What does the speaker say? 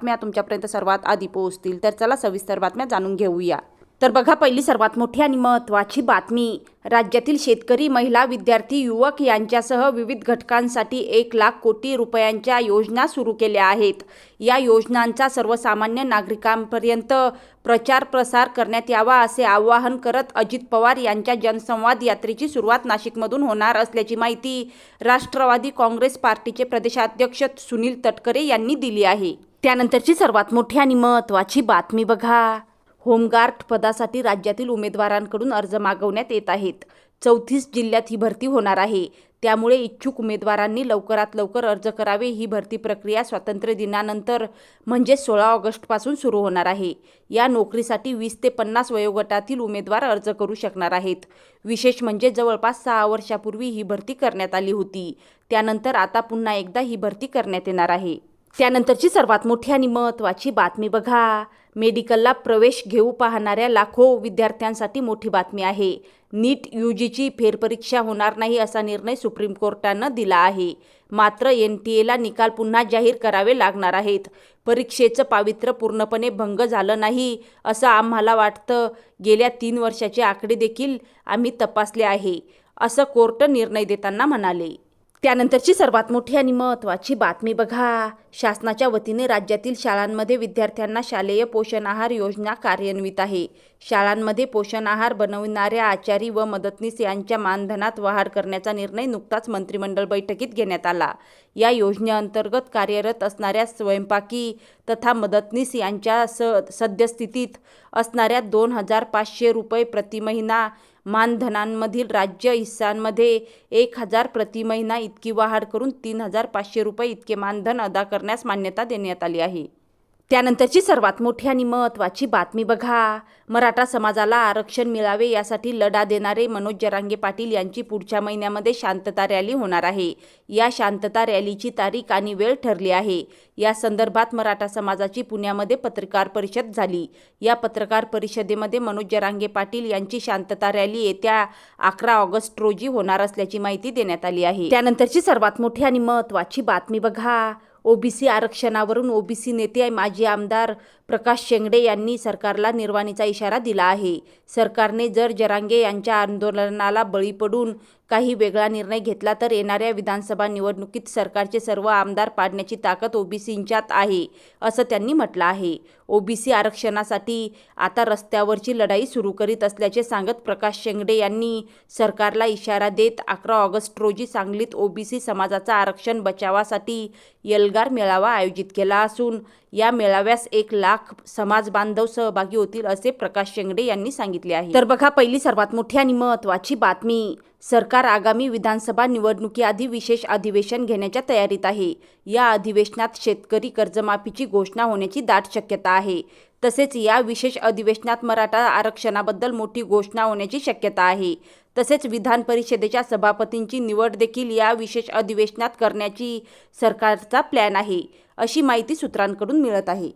बातम्या तुमच्यापर्यंत सर्वात आधी पोहोचतील. तर चला सविस्तर बातम्या जाणून घेऊया. तर बघा पहिली सर्वात मोठी आणि महत्त्वाची बातमी. राज्यातील शेतकरी महिला विद्यार्थी युवक यांच्यासह विविध घटकांसाठी एक लाख कोटी रुपयांच्या योजना सुरू केल्या आहेत. या योजनांचा सर्वसामान्य नागरिकांपर्यंत प्रचार प्रसार करण्यात यावा असे आवाहन करत अजित पवार यांच्या जनसंवाद यात्रेची सुरुवात नाशिकमधून होणार असल्याची माहिती राष्ट्रवादी काँग्रेस पार्टीचे प्रदेशाध्यक्ष सुनील तटकरे यांनी दिली आहे. त्यानंतरची सर्वात मोठी आणि महत्त्वाची बातमी बघा. होमगार्ड पदासाठी राज्यातील उमेदवारांकडून अर्ज मागवण्यात येत आहेत. चौतीस जिल्ह्यात ही भरती होणार आहे. त्यामुळे इच्छुक उमेदवारांनी लवकरात लवकर अर्ज करावे ही भरती प्रक्रिया स्वातंत्र्य दिनानंतर म्हणजे सोळा ऑगस्टपासून सुरू होणार आहे. या नोकरीसाठी वीस ते पन्नास वयोगटातील उमेदवार अर्ज करू शकणार आहेत. विशेष म्हणजे जवळपास सहा वर्षापूर्वी ही भरती करण्यात आली होती. त्यानंतर आता पुन्हा एकदा ही भरती करण्यात येणार आहे. त्यानंतरची सर्वात मोठी आणि महत्त्वाची बातमी बघा. मेडिकलला प्रवेश घेऊ पाहणाऱ्या लाखो विद्यार्थ्यांसाठी मोठी बातमी आहे. नीट यू जीची फेरपरीक्षा होणार नाही असा निर्णय सुप्रीम कोर्टानं दिला आहे. मात्र एन टी एला निकाल पुन्हा जाहीर करावे लागणार आहेत. परीक्षेचं पावित्र्य पूर्णपणे भंग झालं नाही असं आम्हाला वाटतं. गेल्या तीन वर्षाचे आकडे देखील आम्ही तपासले आहे असं कोर्ट निर्णय देताना म्हणाले. त्यानंतरची सर्वात मोठी आणि महत्त्वाची बातमी बघा. शासनाच्या वतीने राज्यातील शाळांमध्ये विद्यार्थ्यांना शालेय पोषण आहार योजना कार्यान्वित आहे. शाळांमध्ये पोषण आहार बनविणाऱ्या आचारी व मदतनीस यांच्या मानधनात वाढ करण्याचा निर्णय नुकताच मंत्रिमंडळ बैठकीत घेण्यात आला. या योजनेअंतर्गत कार्यरत असणाऱ्या स्वयंपाकी तथा मदतनीस यांच्या स सद्यस्थितीत असणाऱ्या दोन हजार पाचशे रुपये प्रतिमहिना मानधनांमधील राज्य हिस्सांमध्ये एक हजार प्रति महिना इतकी वाढ करून तीन हजार पाचशे रुपये इतके मानधन अदा कर करण्यास मान्यता देण्यात आली आहे. त्यानंतरची सर्वात मोठी आणि महत्त्वाची बातमी बघा. मराठा समाजाला आरक्षण मिळावे यासाठी लढा देणारे मनोज जरांगे पाटील यांची पुढच्या महिन्यामध्ये शांतता रॅली होणार आहे. या शांतता रॅलीची तारीख आणि वेळ ठरली आहे. या संदर्भात मराठा समाजाची पुण्यामध्ये पत्रकार परिषद झाली. या पत्रकार परिषदेमध्ये मनोज जरांगे पाटील यांची शांतता रॅली येत्या अकरा ऑगस्ट रोजी होणार असल्याची माहिती देण्यात आली आहे. त्यानंतरची सर्वात मोठी आणि महत्त्वाची बातमी बघा. ओबीसी आरक्षणावरून ओबीसी नेते माजी आमदार प्रकाश शेंगडे यांनी सरकारला निर्वाणीचा इशारा दिला आहे. सरकारने जर जरांगे यांच्या आंदोलनाला बळी पडून काही वेगळा निर्णय घेतला तर येणाऱ्या विधानसभा निवडणुकीत सरकारचे सर्व आमदार पाडण्याची ताकद ओबीसींच्यात आहे असं त्यांनी म्हटलं आहे. ओबीसी आरक्षणासाठी आता रस्त्यावरची लढाई सुरू करीत असल्याचे सांगत प्रकाश शेंगडे यांनी सरकारला इशारा देत अकरा ऑगस्ट रोजी सांगलीत ओबीसी समाजाचा आरक्षण बचावासाठी एल्गार मेळावा आयोजित केला असून या मेळाव्यास एक लाख समाज बांधव सहभागी होतील असे प्रकाश शेंगडे यांनी सांगितले आहे. तर बघा पहिली सर्वात मोठी आणि महत्त्वाची बातमी. सरकार आगामी विधानसभा निवडणुकीआधी विशेष अधिवेशन घेण्याच्या तयारीत आहे. या अधिवेशनात शेतकरी कर्जमाफीची घोषणा होण्याची दाट शक्यता आहे. तसेच या विशेष अधिवेशनात मराठा आरक्षणाबद्दल मोठी घोषणा होण्याची शक्यता आहे. तसेच विधान परिषदेच्या सभापतींची निवड देखील या विशेष अधिवेशनात करण्याची सरकारचा प्लॅन आहे अशी माहिती सूत्रांकडून मिळत आहे.